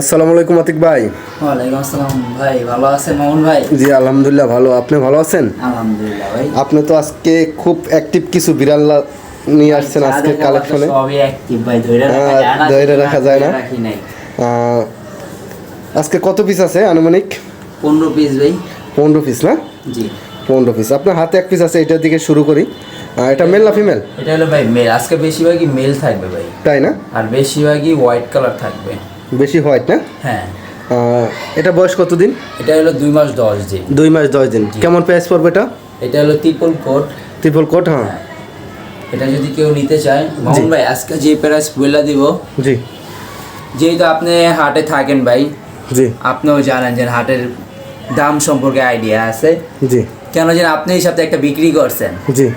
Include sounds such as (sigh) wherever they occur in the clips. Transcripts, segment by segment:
আসসালামু আলাইকুম আতিক ভাই। ওয়ালাইকুম আসসালাম ভাই ভালো আছেন মামুন ভাই? জি আলহামদুলিল্লাহ ভালো। আপনি ভালো আছেন? আলহামদুলিল্লাহ ভাই। আপনি তো আজকে খুব অ্যাক্টিভ কিছু বিড়াল নিয়ে আসছেন আজকে কালেকশনে সবই অ্যাক্টিভ ভাই ধরে রাখা হ্যাঁ, যায় না ধইরা রাখা যায় না। আজকে কত পিস আছে আনুমানিক? পনেরো পিস ভাই। পনেরো পিস না? জি। পনেরো পিস আপনার হাতে এক পিস আছে এটার দিকে শুরু করি। এটা মেল না ফিমেল এটা হলো ভাই মেল আজকে বেশিরভাগই মেল থাকবে ভাই। তাই না? আর বেশিরভাগই হোয়াইট কালার থাকবে। বেশি হোয়াইট না? হ্যাঁ। এটা বয়স কতদিন? এটা হলো দুই মাস দশ দিন। দুই মাস দশ দিন। কেমন প্রাইস পড়বে এটা? এটা হলো ট্রিপল কোট ত্রিপল কোট হ্যাঁ। এটা যদি কেউ নিতে চায় মামুন ভাই আজকে যে প্রাইস বলে দিব জি। যেহেতু আপনি হাটে থাকেন ভাই জি। আপনিও জানেন যে হাটের দাম সম্পর্কে আইডিয়া আছে। জি। কেন যেন আপনি এই সপ্তাহে একটা বিক্রি করছেন। জি।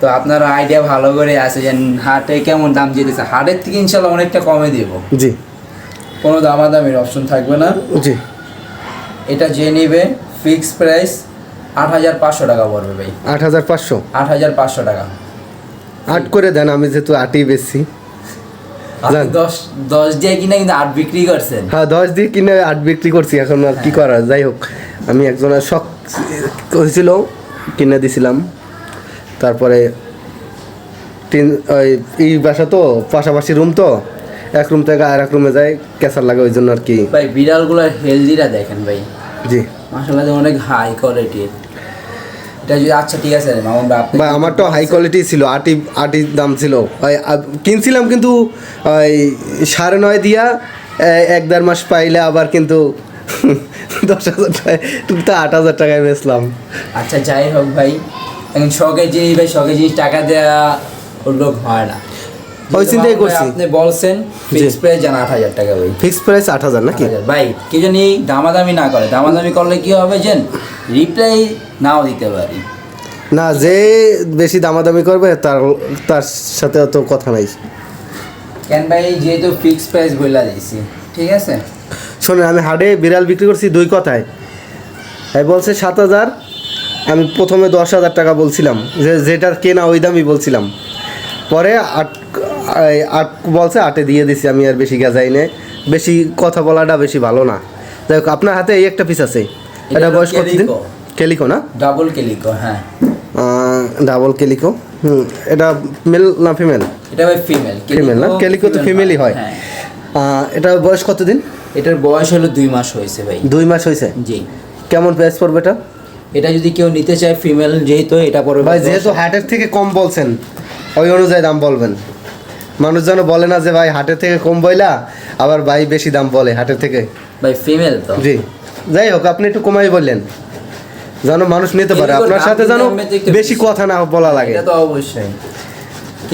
তো আপনার আইডিয়া ভালো করে আছে যে হাটে কেমন দাম যেতেছে। হাটের থেকে ইনশাল্লাহ অনেকটা কমে দেব। জি। কোনো দামাদামির অপশন থাকবে না। জি। এটা যে নেবে ফিক্স প্রাইস আট হাজার পাঁচশো টাকা পড়বে ভাই। আট হাজার পাঁচশো? আট হাজার পাঁচশো টাকা। আট করে দেন আমি যেহেতু আটই বেশি। দশ দশ দিয়ে কিনা কিন্তু আট বিক্রি করছেন। হ্যাঁ দশ দিয়ে কিনে আট বিক্রি করছি এখন আর কি করার যাই হোক আমি একজনের শখ হয়েছিল কিনে দিছিলাম। তারপরে তিন ওই এই বাসা তো পাশাপাশি রুম তো। এক রুম থেকে আর এক রুমে যায় ক্যাসার লাগে ওই জন্য আর কি। ভাই বিড়ালগুলোর হেলদিরা দেখেন ভাই। জি। মাসাল্লাহ অনেক হাই কোয়ালিটির এটা যদি আচ্ছা ঠিক আছে মামুন ভাই ভাই আমারটাও হাই কোয়ালিটি ছিল আটি আটি দাম ছিল। আ- কিনছিলাম কিন্তু ওই সাড়ে নয় দিয়া এক দেড় মাস পাইলে আবার কিন্তু (laughs) দশ হাজার টাকায় তো আট হাজার টাকায় বেচলাম। আচ্ছা যাই হোক ভাই। এখন শখের জিনিস ভাই শখের জিনিস টাকা দেওয়া ওর লোক হয় না। ওই চিন্তাই করছি। আপনি বলছেন ফিক্স প্রাইস জানা আট হাজার টাকা ভাই। ফিক্সড প্রাইস আট হাজার নাকি। ভাই কি জানি দামাদামি না করে। দামাদামি করলে কি হবে যে রিপ্লাই নাও দিতে পারি। না যে বেশি দামাদামি করবে তার তার সাথে অত কথা নাই। কেন ভাই যেহেতু ফিক্স প্রাইস বলে দিয়েছি ঠিক আছে? শোনেন আমি হাটে বিড়াল বিক্রি করছি দুই কথায়। এই বলছে সাত হাজার আমি প্রথমে দশ হাজার টাকা বলছিলাম। যে যেটার কেনা ওই দামই বলছিলাম। পরে আট আট বলছে আটে দিয়ে দিছি আমি আর বেশি গাজাই নে বেশি কথা বলাটা বেশি ভালো না। যাই হোক আপনার হাতে এই একটা পিস আছে। এটা বয়স কতদিন? কেলিকো। কেলিকো না? ডাবল কেলিকো হ্যাঁ। Double calico. হুম এটা মেল না ফিমেল এটা ভাই ফিমেল Female না? কেলিকো তো female ই হয়। হ্যাঁ। এটা বয়স কতদিন? এটার বয়স হলো দুই মাস হয়েছে ভাই। দুই মাস হয়েছে? জি। কেমন প্রাইস পড়বে এটা? এটা যদি কেউ নিতে চায় ফিমেল যেহেতু এটা পড়বে ভাই যেহেতু হাটের থেকে কম বলছেন ওই অনুযায়ী দাম বলবেন। মানুষ যেন বলে না যে ভাই হাটের থেকে কম বইলা আবার ভাই বেশি দাম বলে হাটের থেকে। ভাই ফিমেল তো। জি। যাই হোক আপনি একটু কমাই বললেন। যেন মানুষ নিতে পারে। আপনার সাথে যেন বেশি কথা না বলা লাগে। এটা তো অবশ্যই।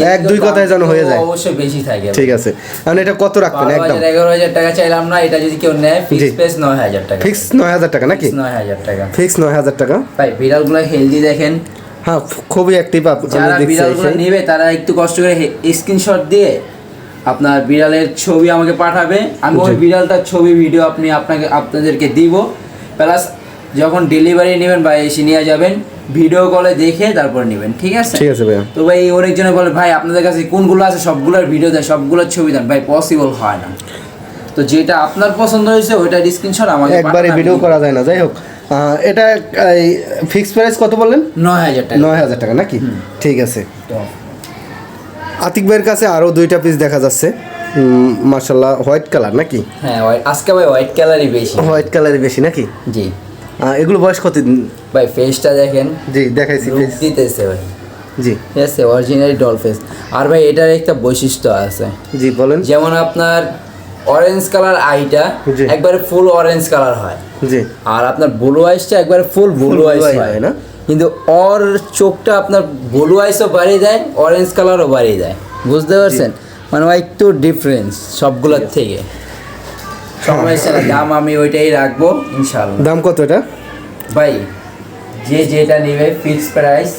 এক দুই কথায় যেন হয়ে যায়। অবশ্যই বেশি থাকে ঠিক আছে। কারণ এটা কত রাখবেন? একদম। হাজার এগারো হাজার টাকা চাইলাম না এটা যদি কেউ নেয়। ফিক্স নয় হাজার টাকা। ফিক্স নয় হাজার টাকা নাকি? Fix নয় হাজার টাকা। ফিক্স নয় হাজার টাকা। ভাই বিড়ালগুলো হেলদি দেখেন। হ্যাঁ খুবই অ্যাক্টিভ যারা বিড়ালগুলো নেবে তারা একটু কষ্ট করে স্ক্রিনশট দিয়ে আপনার বিড়ালের ছবি আমাকে পাঠাবে। আমি ওই বিড়ালটার ছবি ভিডিও আপনি আপনাকে আপনাদেরকে দিব। প্লাস যখন ডেলিভারি নেবেন বা এসে নিয়ে যাবেন ভিডিও কলে দেখে তারপর নেবেন ঠিক আছে? ঠিক আছে ভাইয়া। তো ভাই অনেকজনে বলে ভাই আপনাদের কাছে কোনগুলো আছে? সবগুলোর ভিডিও দেন সবগুলোর ছবি দেন। ভাই পসিবল হয় না। তো যেটা আপনার পছন্দ হয়েছে ওইটার স্ক্রিনশট আমাকে একবারে ভিডিও করা যায় না যাই হোক। এটা এই ফিক্স প্রাইস কত বললেন? নয় হাজার টাকা। নয় হাজার টাকা নাকি? ঠিক আছে। আতিক ভাইয়ের কাছে আরও দুইটা পিস দেখা যাচ্ছে। মার্শাল্লাহ হোয়াইট কালার নাকি? হ্যাঁ আজকে ভাই হোয়াইট কালারই বেশি। হোয়াইট কালারই বেশি নাকি? জি। এগুলো বয়স কত? ভাই ফেসটা দেখেন। জি দেখাইছি ফেস দিতেছে ভাই। জি। ঠিক আছে অরিজিনালি ডল ফেস আর ভাই এটার একটা বৈশিষ্ট্য আছে। জি বলেন। যেমন আপনার অরেঞ্জ কালার আইটা একবারে ফুল অরেঞ্জ কালার হয়। জি। আর আপনার ব্লু আইসটা একবারে ফুল ব্লু আইস হয়। না? কিন্তু ওর চোখটা আপনার ব্লু আইসও বাড়িয়ে দেয় অরেঞ্জ কালারও বাড়িয়ে দেয়। বুঝতে পারছেন? মানে একটু ডিফারেন্স সবগুলোর থেকে। সমস্যা দাম আমি ওইটাই রাখব ইনশাল্লাহ দাম কত এটা? ভাই যে যেটা নেবে ফিক্স প্রাইস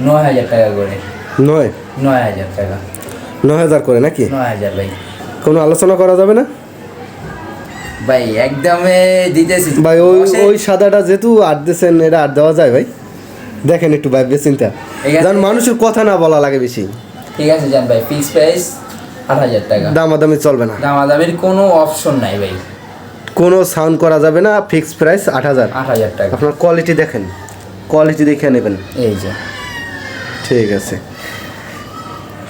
নয় হাজার টাকা করে। নয়? নয় হাজার টাকা। নয় হাজার করে নাকি? নয় হাজার ভাই। কোনো আলোচনা করা যাবে না? ভাই একদমে দিতেছি। ভাই ওই ওই সাদাটা যেহেতু আট দিয়েছেন এটা আট দেওয়া যায় ভাই। দেখেন একটু ভাই চিন্তা। যেন মানুষের কথা না বলা লাগে বেশি। ঠিক আছে জান ভাই ফিক্স প্রাইস আট হাজার টাকা। দামাদামি চলবে না। দামাদামির কোনো অপশন নাই ভাই। কোনো সাউন্ড করা যাবে না ফিক্সড প্রাইস আট হাজার। আট হাজার টাকা। আপনার কোয়ালিটি দেখেন। কোয়ালিটি দেখে নেবেন। এই যে। ঠিক আছে।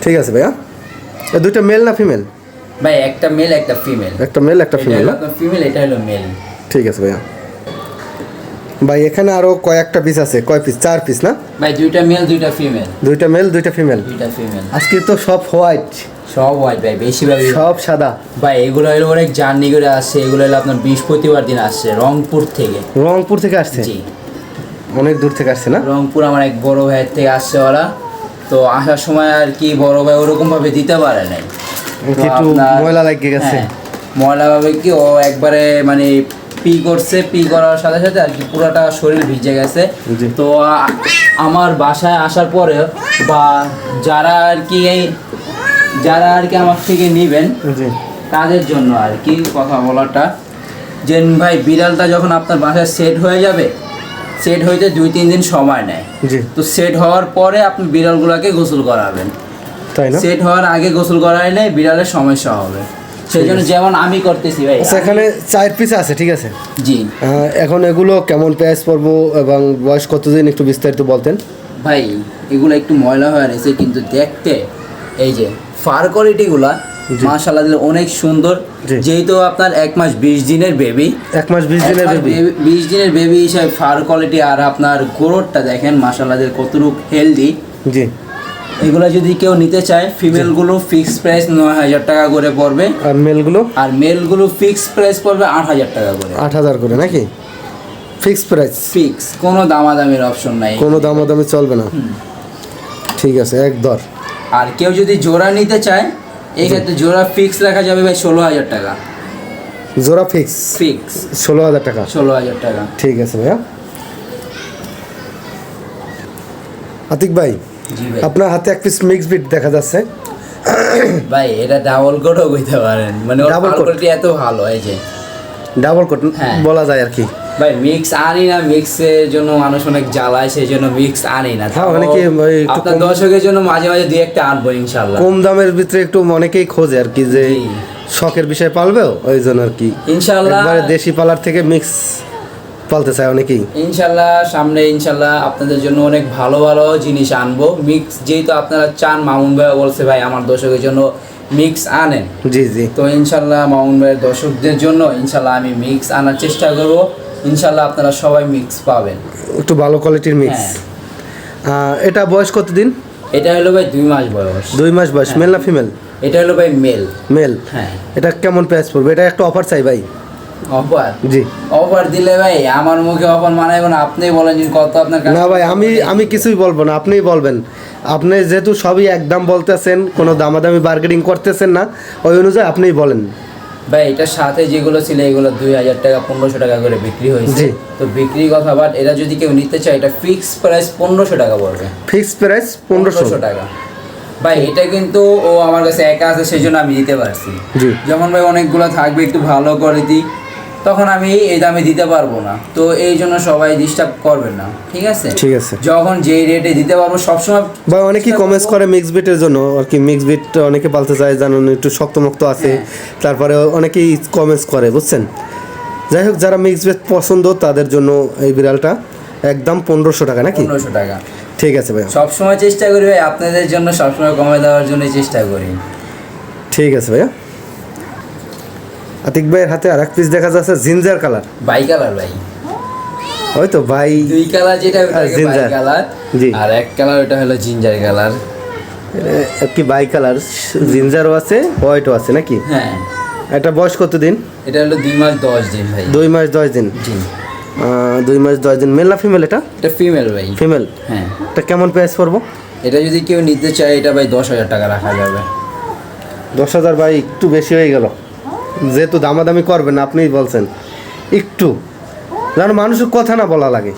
ঠিক আছে ভাইয়া। এ দুইটা মেল না ফিমেল ভাই একটা মেল একটা ফিমেল একটা মেল একটা ফিমেল ফিমেল এটা হলো মেল ঠিক আছে ভাইয়া। ভাই এখানে আরও কয়েকটা পিস আছে। কয় পিস চার পিস না? ভাই দুইটা মেল দুইটা ফিমেল দুইটা মেল দুইটা ফিমেল দুইটা ফিমেল আজকে তো সব হোয়াইট সব হোয়াইট ভাই বেশিরভাগ সব সাদা। ভাই এগুলো হলো অনেক জার্নি করে আসছে। এগুলো হলো আপনার বৃহস্পতিবার দিন আসছে রংপুর থেকে। রংপুর থেকে আসছে? জি। অনেক দূর থেকে আসছে না? রংপুর আমার এক বড় ভাইয়ের থেকে আসছে ওরা। তো আসার সময় আর কি বড় ভাই ওরকম ভাবে দিতে পারে নাই। একটু ময়লা লাগিয়ে গেছে। হ্যাঁ, ময়লা ভাবে কি ও একবারে মানে পি করছে পি করার সাথে সাথে আর কি পুরোটা শরীর ভিজে গেছে। তো আমার বাসায় আসার পরে বা যারা আর কি এই যারা আর কি আমার থেকে নেবেন তাদের জন্য আর কি কথা বলাটা। যে ভাই বিড়ালটা যখন আপনার বাসায় সেট হয়ে যাবে সেট হইতে দুই তিন দিন সময় নেয়। তো সেট হওয়ার পরে আপনি বিড়ালগুলোকে গোসল করাবেন। তাই না? সেট হওয়ার আগে গোসল করাইলে বিড়ালের সমস্যা হবে। সেই জন্য যেমন আমি করতেছি ভাই। আচ্ছা এখানে চার পিস আছে ঠিক আছে? জি। এখন এগুলো কেমন প্রাইস পড়ব এবং বয়স কতদিন একটু বিস্তারিত বলতেন? ভাই এগুলো একটু ময়লা হয়ে রয়েছে কিন্তু দেখতে এই যে ফার কোয়ালিটিগুলা। মাশাআল্লাহ দিলে অনেক সুন্দর। যেহেতু আপনার এক মাস বিশ দিনের বেবি এক মাস বিশ দিনের বেবি বিশ দিনের বেবি হিসাবে ফার কোয়ালিটি আর আপনার গ্রোথটা দেখেন মাশাআল্লাহ কতটুকু হেলদি জি। এগুলো যদি কেউ নিতে চায় ফিমেলগুলো ফিক্সড প্রাইস নয় হাজার টাকা করে পড়বে। আর মেলগুলো? আর মেলগুলো ফিক্সড প্রাইস পড়বে আট হাজার টাকা করে। আট হাজার করে নাকি? ফিক্স প্রাইস ফিক্স কোনো দামাদামির অপশন নাই। কোনো দামাদামি চলবে না। ঠিক আছে এক দর। আর কেউ যদি জোড়া নিতে চায় এই ক্ষেত্রে জোড়া ফিক্স রাখা যাবে ভাই ষোলো হাজার টাকা। জোড়া ফিক্স ফিক্স ষোলো হাজার টাকা। ষোলো হাজার টাকা। ঠিক আছে ভাইয়া। আতিক ভাই আপনার হাতে এক পিস মিক্স বিট দেখা যাচ্ছে। ভাই এটা ডাবল কোটও কইতে পারেন। মানে coat? কোয়ালিটি এত ভালো এই যে। ডাবল কোট হ্যাঁ। বলা যায় আর কি। ভাই মিক্স আনি না মিক্সের জন্য মানুষ অনেক জ্বালায় সেই জন্য মিক্স আনি না। হ্যাঁ, তাও অনেকে আপনার কম- দর্শকের জন্য মাঝে মাঝে দুই একটা আনব ইনশাল্লাহ কম দামের ভিতরে একটু অনেকেই খোঁজে আর কি যে শখের বিষয় পালবেও ওই জন্য আর কি। ইনশাল্লাহ একবারে দেশি পালার থেকে মিক্স পালতে চায় অনেকেই ইনশাল্লাহ সামনে ইনশাল্লাহ আপনাদের জন্য অনেক ভালো ভালো জিনিস আনব। মিক্স যেহেতু আপনারা চান মামুন ভাই বলছে ভাই আমার দর্শকের জন্য মিক্স আনেন। জি জি। তো ইনশাল্লাহ মামুন ভাইয়ের দর্শকদের জন্য ইনশাল্লাহ আমি মিক্স আনার চেষ্টা করব। ইনশাল্লাহ আপনারা সবাই মিক্স পাবেন। একটু ভালো কোয়ালিটির মিক্স। হ্যাঁ। এটা বয়স কতদিন? এটা হলো ভাই দুই মাস বয়স। দুই মাস বয়স হ্যাঁ। মেল না ফিমেল এটা হলো ভাই মেল মেল হ্যাঁ। এটা কেমন প্রাইস পড়বে? এটা একটা অফার চাই ভাই। অফার জি। অফার দিলে ভাই আমার মুখে অফার মানাইব না আপনি বলেন কত আপনার না ভাই আমি আমি কিছুই বলব না আপনিই বলবেন। আপনি যেহেতু সবই একদম বলতেছেন কোনো দামাদামি বার্গেনিং করতেছেন না ওই অনুযায়ী আপনিই বলেন। ভাই এটার সাথে যেগুলো ছিল এগুলো দুই হাজার টাকা পনেরোশো টাকা করে বিক্রি হয়েছে। তো বিক্রির কথা বাট এটা যদি কেউ নিতে চায় এটা ফিক্স প্রাইস পনেরোশো টাকা পড়বে। ফিক্স প্রাইস পনেরোশো। টাকা। ভাই এটা কিন্তু ও আমার কাছে একা আছে সেই জন্য আমি দিতে পারছি। জি। যখন ভাই অনেকগুলো থাকবে একটু ভালো করে দিই তখন আমি এই দামে দিতে পারব না। তো এই জন্য সবাই ডিস্টার্ব করবেন না। ঠিক আছে? ঠিক আছে। যখন যেই রেটে দিতে পারব সবসময় বা অনেকেই কমেন্টস করে মিক্স বিটের জন্য আর কি মিক্স বিট অনেকে পালতে চায় জানুন একটু শক্তমক্ত আছে। হ্যাঁ। তারপরে অনেকেই কমেন্টস করে বুঝছেন? যাই হোক যারা মিক্স বিট পছন্দ তাদের জন্য এই বিড়ালটা একদম পনেরোশো টাকা নাকি? পনেরোশো টাকা। ঠিক আছে ভাইয়া। সবসময় চেষ্টা করি ভাই আপনাদের জন্য সবসময় কমে দেওয়ার জন্য চেষ্টা করি। ঠিক আছে ভাইয়া। আতিক ভাইয়ের হাতে আর এক পিস দেখা যাচ্ছে জিঞ্জার কালার বাই কালার ভাই। ওই তো ভাই দুই কালার যেটা বাই কালার। জি। আর এক কালার ওটা হলো জিঞ্জার কালার কি বাই কালার জিঞ্জারও আছে হোয়াইটও আছে নাকি? হ্যাঁ। এটা বয়স কত দিন এটা হলো দুই মাস দশ দিন ভাই। দুই মাস দশ দিন। জি। দুই মাস দশ দিন। মেল না ফিমেল এটা? এটা ফিমেল ভাই। ফিমেল হ্যাঁ। এটা কেমন প্রাইস পড়ব? এটা যদি কেউ নিতে চায় এটা ভাই দশ হাজার টাকা রাখা যাবে। দশ হাজার ভাই একটু বেশি হয়ে গেল। যেহেতু দামাদামি করবেন আপনিই বলছেন। একটু। যেন মানুষের কথা না বলা লাগে।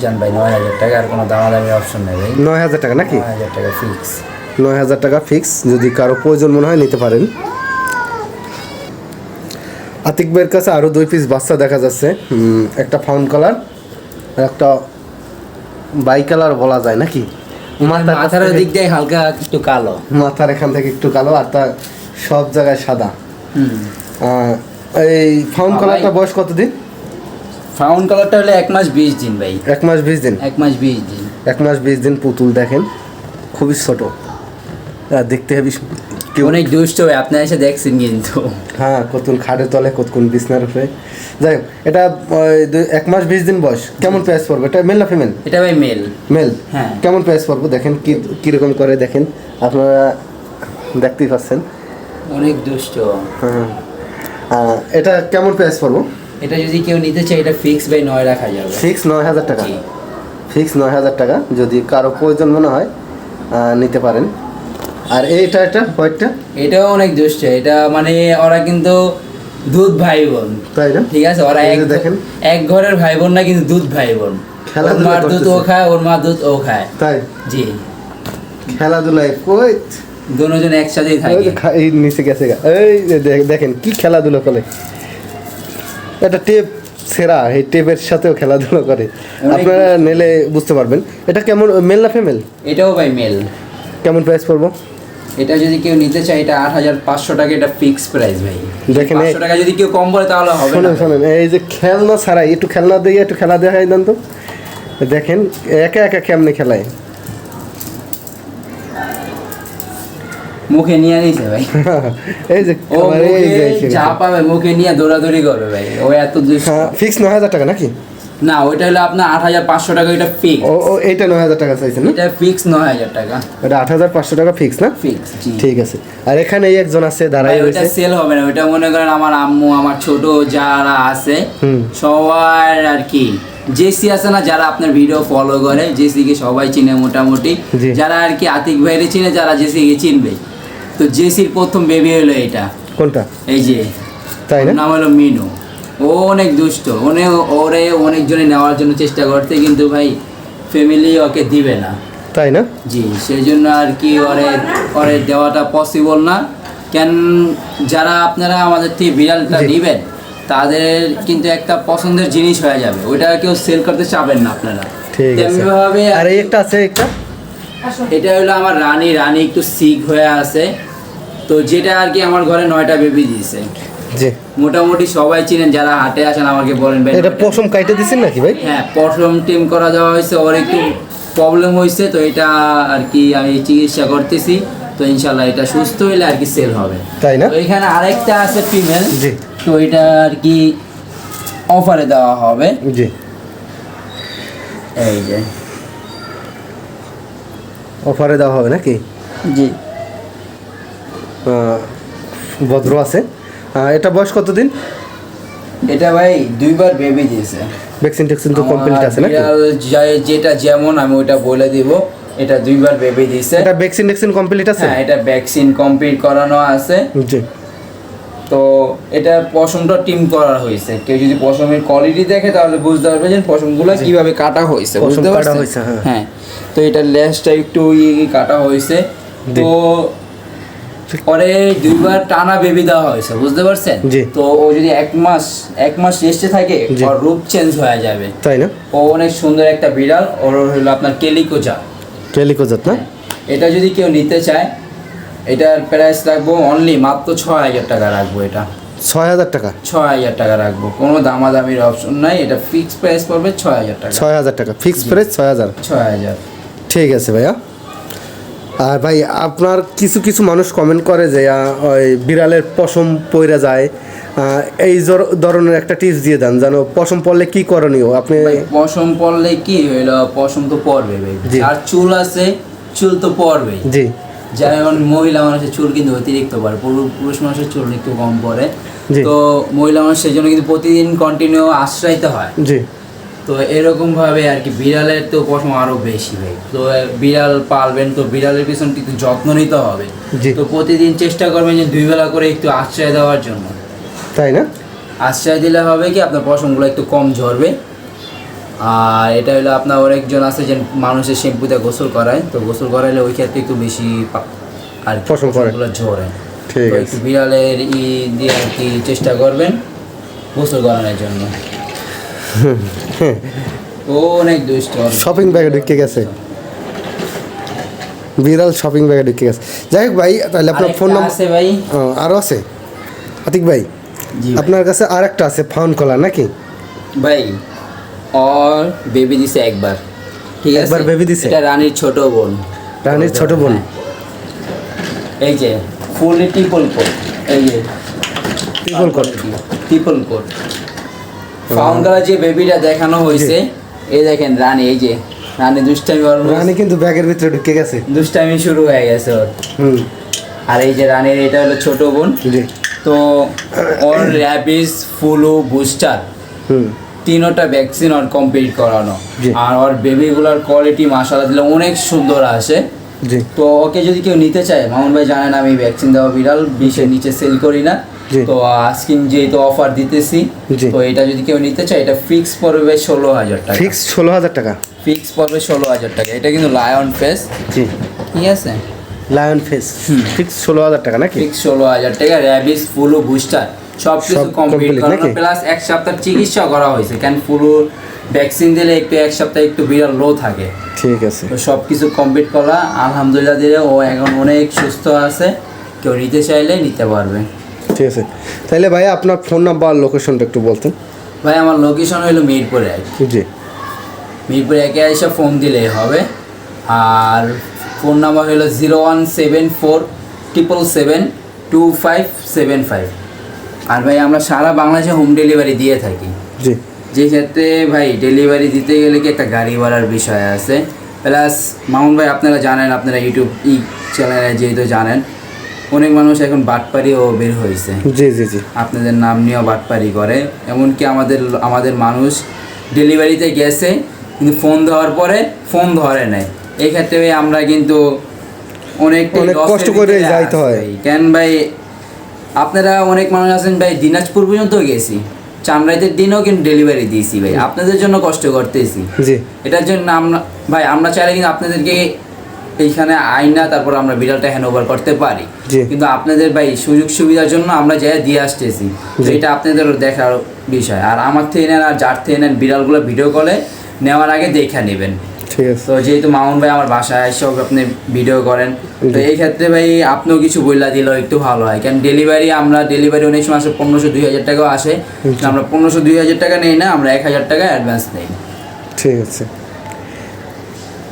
জান ভাই নয় হাজার টাকা আর কোনো দামাদামি অপশন নেই ভাই। নয় হাজার টাকা নাকি? নয় হাজার টাকা ফিক্স নয় হাজার টাকা ফিক্স যদি কারও প্রয়োজন মনে হয় নিতে পারেন। আতিক ভাইয়ের কাছে আরও দুই পিস বাচ্চা দেখা যাচ্ছে। একটা ফাউন্ড কালার আর একটা বাই কালার বলা যায় নাকি? মাথার দিক দিয়ে হালকা একটু কালো। মাথার এখান থেকে একটু কালো আর তার সব জায়গায় সাদা। এই ফাউন্ড হ্যাঁ, কালারটা। বয়স কতদিন? ফাউন্ড কালারটা হলো এক মাস বিশ দিন ভাই। এক মাস বিশ দিন? এক মাস বিশ দিন। এক মাস বিশ দিন পুতুল দেখেন খুবই ছোট। আর দেখতে হেবি অনেক দুষ্ট ভাই আপনি এসে দেখছেন কিন্তু। হ্যাঁ কতক্ষণ খাটের তলে কতক্ষণ বিছনার উপরে। যাই হোক এটা এক মাস বিশ দিন বয়স। কেমন প্রাইস পড়বে? এটা মেল না ফিমেল এটা ভাই মেল মেল হ্যাঁ। কেমন প্রাইস পড়বে? দেখেন কি কীরকম করে দেখেন। আপনারা দেখতেই পাচ্ছেন। অনেক দুষ্ট। হ্যাঁ। এটা কেমন প্রাইস পড়ব? এটা যদি কেউ নিতে চায় এটা ফিক্স বাই নয় রাখা যাবে ফিক্স নয় হাজার টাকা। ফিক্স নয় হাজার টাকা যদি কারও প্রয়োজন মনে হয় নিতে পারেন। আর এইটা এটা হোয়াইটটা এটাও অনেক দুষ্ট। এটা মানে ওরা কিন্তু দুধ ভাই বোন তাই না? ঠিক আছে? ওরা এক দেখেন। এক ঘরের ভাই বোন না কিন্তু দুধ ভাই বোন মার দুধ ও খায় ওর মা দুধ ও খায়। তাই? জি। খেলাধুলায় কই? দুজন একসাথেই থাকে। এই নিচে গেছে এই দেখেন কি খেলাধুলা করে। এটা টেপ সেরা এই টেপের সাথেও খেলাধুলা করে। আপনারা নেলে বুঝতে পারবেন। এটা কেমন মেল না ফিমেল? এটাও ভাই মেল। কেমন প্রাইস পড়ব? এটা যদি কেউ নিতে চায় এটা আট হাজার পাঁচশো টাকা এটা ফিক্স প্রাইস ভাই। দেখেন টাকা যদি কেউ কম বলে তাহলে হবে না। শোনেন শোনেন এই যে খেলনা ছাড়াই একটু খেলনা দিয়ে একটু খেলা দেখাই দেন তো। দেখেন একা একা কেমনে খেলায়? মুখে নিয়ে নিছে ভাই। (laughs) এই যে ও এই যে মুখে যা পাবে মুখে নিয়ে দৌড়াদৌড়ি করবে ভাই। ও এত ফিক্স নয় হাজার টাকা নাকি? না ওইটা হলো আপনার আট হাজার পাঁচশো টাকা এটা ফিক্স ও ও এইটা নয় হাজার টাকা চাইছেন এটা ফিক্স নয় হাজার টাকা। এটা আট হাজার পাঁচশো টাকা ফিক্স না? ফিক্স ঠিক আছে। আর এখানে এই একজন আছে দাঁড়াই ওইটা সেল হবে না ওইটা মনে করেন আমার আম্মু আমার ছোট যারা আছে সবার আর কি। জেসি আছে না যারা আপনার ভিডিও ফলো করে জেসিকে সবাই চিনে মোটামুটি। যারা আর কি আতিক ভাইরে চিনে যারা জেসিকে চিনবে। তো জেসির প্রথম বেবি হলো এটা। কোনটা? এই যে। তাই না? নাম হলো মিনু। ও অনেক দুষ্ট। অনেক ওরে অনেকজনে নেওয়ার জন্য চেষ্টা করতে কিন্তু ভাই ফ্যামিলি ওকে দিবে না। তাই না? জি সেই জন্য আর কি ওরে ওরে দেওয়াটা পসিবল না। কেন যারা আপনারা আমাদের থেকে বিড়ালটা নেবেন তাদের কিন্তু একটা পছন্দের জিনিস হয়ে যাবে। ওইটা কেউ সেল করতে চাবেন না আপনারা। ঠিক আছে। তেমনিভাবে আর এই একটা আছে একটা? এটা হলো আমার রানী। রানী একটু সিক হয়ে আছে। তো যেটা আর কি আমার ঘরে নয়টা বেবি দিয়েছে। জি। মোটামুটি সবাই চিনেন যারা হাটে আসেন আমাকে বলেন ভাই এটা পশম কাইটে দিছেন নাকি ভাই? হ্যাঁ পশম টিম করা দেওয়া হয়েছে ওর একটু প্রবলেম হয়েছে তো এটা আর কি আমি চিকিৎসা করতেছি তো ইনশাল্লাহ এটা সুস্থ হইলে আর কি সেল হবে। তাই না? তো এখানে আরেকটা আছে ফিমেল জি। তো এটা আর কি অফারে দেওয়া হবে। জি। এই যে। অফারে দেওয়া হবে নাকি? জি। ভদ্র আছে। এটা বয়স কতদিন? এটা ভাই দুইবার বেবি দিয়েছে। ভ্যাকসিন ট্যাকসিন তো কমপ্লিট আছে বিড়াল যেটা যেমন আমি ওইটা বলে দিব এটা দুইবার বেবি দিয়েছে। এটা ভ্যাকসিন ট্যাকসিন কমপ্লিট আছে? হ্যাঁ এটা ভ্যাকসিন কমপ্লিট করানো আছে। জি। তো এটা পশমটা টিম করা হয়েছে। কেউ যদি পশমের কোয়ালিটি দেখে তাহলে বুঝতে পারবে যে পশমগুলো কীভাবে কাটা হয়েছে বুঝতে পারছেন? হ্যাঁ। হ্যাঁ তো এটা লেসটা একটু কাটা হয়েছে। তো পরে দুইবার টানা বেবি দেওয়া হয়েছে বুঝতে পারছেন। তো ও যদি এক মাস এক মাস রেস্টে থাকে। ওর রূপ চেঞ্জ হয়ে যাবে। তাই না? ও অনেক সুন্দর একটা বিড়াল ওর হলো আপনার কেলিকোজা ক্যালিকোজাত না? এটা যদি কেউ নিতে চায় এটার প্রাইস রাখব অনলি মাত্র ছয় হাজার টাকা রাখব এটা। ছয় হাজার টাকা? ছয় হাজার টাকা রাখব কোনো দামাদামির অপশন নাই এটা ফিক্স প্রাইস পড়বে ছয় হাজার টাকা। ছয় হাজার টাকা ফিক্স প্রাইস ছয় হাজার। ছয় হাজার। ঠিক আছে ভাইয়া। আর ভাই আপনার কিছু কিছু মানুষ কমেন্ট করে যে ওই বিড়ালের পশম পইরা যায়। এই ধরনের একটা টিপস দিয়ে দেন যেন পশম পড়লে কি করণীয়? আপনি পশম পড়লে কি হইল? পশম তো পড়বে। আর চুল আছে চুল তো পড়বেই। জি। যেমন মহিলা মানুষের চুল কিন্তু অতিরিক্ত পড়ে পুরু- পুরুষ মানুষের চুল একটু কম পড়ে। তো মহিলা মানুষ সেই জন্য কিন্তু প্রতিদিন কন্টিনিউ আশ্রাইতে হয়। জি। তো এরকম ভাবে আর কি বিড়ালের তো পশম আরও বেশি ভাই। তো বিড়াল পালবেন তো বিড়ালের পিছনে একটু যত্ন নিতে হবে। তো প্রতিদিন চেষ্টা করবেন যে দুই বেলা করে একটু আশ্রয় দেওয়ার জন্য। তাই না? আশ্রয় দিলে হবে কি আপনার পশমগুলো একটু কম ঝরবে। আর এটা হলো আপনার অনেকজন আছে যে মানুষের শ্যাম্পুতে গোসল করায় তো গোসল করাইলে ওই ক্ষেত্রে একটু বেশি আর পড়ে। পশমগুলো ঝরে। ঠিক আছে। বিড়ালের ই দিয়ে আর কি চেষ্টা করবেন গোসল করানোর জন্য। অনেক দুষ্ট। শপিং ব্যাগে ঢুকে গেছে। বিড়াল শপিং ব্যাগে ঢুকে গেছে। যাই হোক ভাই তাহলে আপনার ফোন নম্বর আছে ভাই। আরও আছে? আতিক ভাই আপনার কাছে আর একটা আছে ফাউন কলার নাকি? ভাই ওর বেবি দিছে একবার। ঠিক আছে? একবার baby দিছে? এটা রানীর ছোট বোন। রানীর ছোট বোন। হ্যাঁ। এই যে ফুললি ট্রিপল কোট এই যে Triple coat। Triple coat colour যে বেবিটা দেখানো হয়েছে এই দেখেন রানী এই যে রানী দুষ্টামি রানী কিন্তু ব্যাগের ভিতরে ঢুকে গেছে। দুষ্টামি শুরু হয়ে গেছে ওর। হুম। আর এই যে রানীর এটা হলো ছোট বোন। তো ওর র্যাবিস ফুলু বুস্টার হুম। তিনোটা ভ্যাকসিন ওর কমপ্লিট করানো। আর ওর বেবিগুলোর কোয়ালিটি মাসালা দিলে অনেক সুন্দর আসে। তো ওকে যদি কেউ নিতে চায় মামুন ভাই জানেন আমি ভ্যাকসিন দেওয়া বিড়াল বিশের নিচে সেল করি না। তো আজকে যেহেতু অফার দিতেছি তো এটা যদি কেউ নিতে চায় এটা ফিক্স পড়বে ষোলো হাজার টাকা। ফিক্স ষোলো হাজার টাকা। ফিক্স পড়বে ষোলো হাজার টাকা। এটা কিন্তু লায়ন ফেস জি। ঠিক আছে? লায়ন ফেস ফিক্স ষোলো হাজার টাকা নাকি? ফিক্স ষোলো হাজার টাকা র্যাবিস ফুলু বুস্টার সব কিছু কমপ্লিট করানো প্লাস এক সপ্তাহ চিকিৎসা করা হয়েছে। কেন ফুলু ভ্যাকসিন দিলে একটু এক সপ্তাহ একটু বিড়াল লো থাকে। ঠিক আছে। তো সব কিছু কমপ্লিট করা। আলহামদুলিল্লাহ দিলে ও এখন অনেক সুস্থ আছে। কেউ নিতে চাইলে নিতে পারবে। ঠিক আছে। তাহলে ভাই আপনার ফোন নাম্বার আর লোকেশনটা একটু বলতেন। ভাই আমার লোকেশন হলো মিরপুর। এক জি। মিরপুর একে এসে ফোন দিলেই হবে। আর ফোন নাম্বার হলো zero one seven four triple seven two five seven five আর ভাই আমরা সারা বাংলাদেশে হোম ডেলিভারি দিয়ে থাকি। জি। যে ক্ষেত্রে ভাই ডেলিভারি দিতে গেলে কি একটা গাড়ি ভাড়ার বিষয় আছে। প্লাস মামুন ভাই আপনারা জানেন আপনারা ইউটিউব ই চ্যানেলে যেহেতু জানেন অনেক মানুষ এখন বাটপারিও বের হয়েছে। জি জি জি। আপনাদের নাম নিয়েও বাটপারি করে। এমনকি আমাদের আমাদের মানুষ ডেলিভারিতে গেছে কিন্তু ফোন দেওয়ার পরে ফোন ধরে নেয় এই ক্ষেত্রে আমরা কিন্তু অনেক অনেক কষ্ট করে যাইতে হয়। কেন ভাই আপনারা অনেক মানুষ আছেন ভাই দিনাজপুর পর্যন্ত গেছি। চামড়াইতের দিনও কিন্তু ডেলিভারি দিয়েছি ভাই। আপনাদের জন্য কষ্ট করতেছি। জি। এটার জন্য আমরা ভাই আমরা চাইলে কিন্তু আপনাদেরকে এইখানে আইনা তারপর আমরা বিড়ালটা হ্যান্ড ওভার করতে পারি। কিন্তু আপনাদের ভাই সুযোগ সুবিধার জন্য আমরা যাই দিয়ে আসতেছি এটা আপনাদের দেখার বিষয়। আর আমার থেকে নেন আর যার থেকে নেন বিড়ালগুলো ভিডিও কলে নেওয়ার আগে দেখে নেবেন। ঠিক আছে। তো যেহেতু মামুন ভাই আমার বাসায় এসব আপনি ভিডিও করেন তো এই ক্ষেত্রে ভাই আপনিও কিছু বইলা দিলেও একটু ভালো হয়। কারণ ডেলিভারি আমরা ডেলিভারি অনেক সময় আসে পনেরোশো দুই হাজার টাকাও আসে। আমরা পনেরোশো দুই হাজার টাকা নেই না আমরা এক হাজার টাকা অ্যাডভান্স নেই। ঠিক আছে।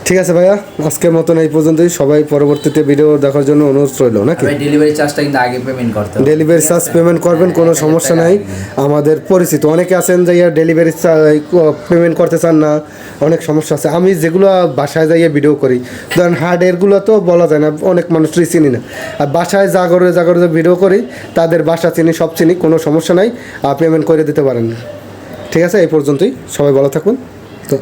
ঠিক আছে ভাইয়া আজকের মতন এই পর্যন্তই। সবাই পরবর্তীতে ভিডিও দেখার জন্য অনুরোধ রইল নাকি? ডেলিভারি চার্জটা কিন্তু আগে পেমেন্ট করতে ডেলিভারি চার্জ পেমেন্ট করবেন কোনো সমস্যা নাই। আমাদের পরিচিত অনেকে আছেন যে ডেলিভারি পেমেন্ট করতে চান না অনেক সমস্যা আছে। আমি যেগুলো বাসায় যাইয়ে ভিডিও করি ধরেন হার্ডওয়্যারগুলো তো বলা যায় না অনেক মানুষই চিনি না। আর বাসায় জাগরে জাগরে যে ভিডিও করি তাদের বাসা চিনি সব চিনি কোনো সমস্যা নাই আর পেমেন্ট করে দিতে পারেন। ঠিক আছে এই পর্যন্তই। সবাই ভালো থাকুন। তো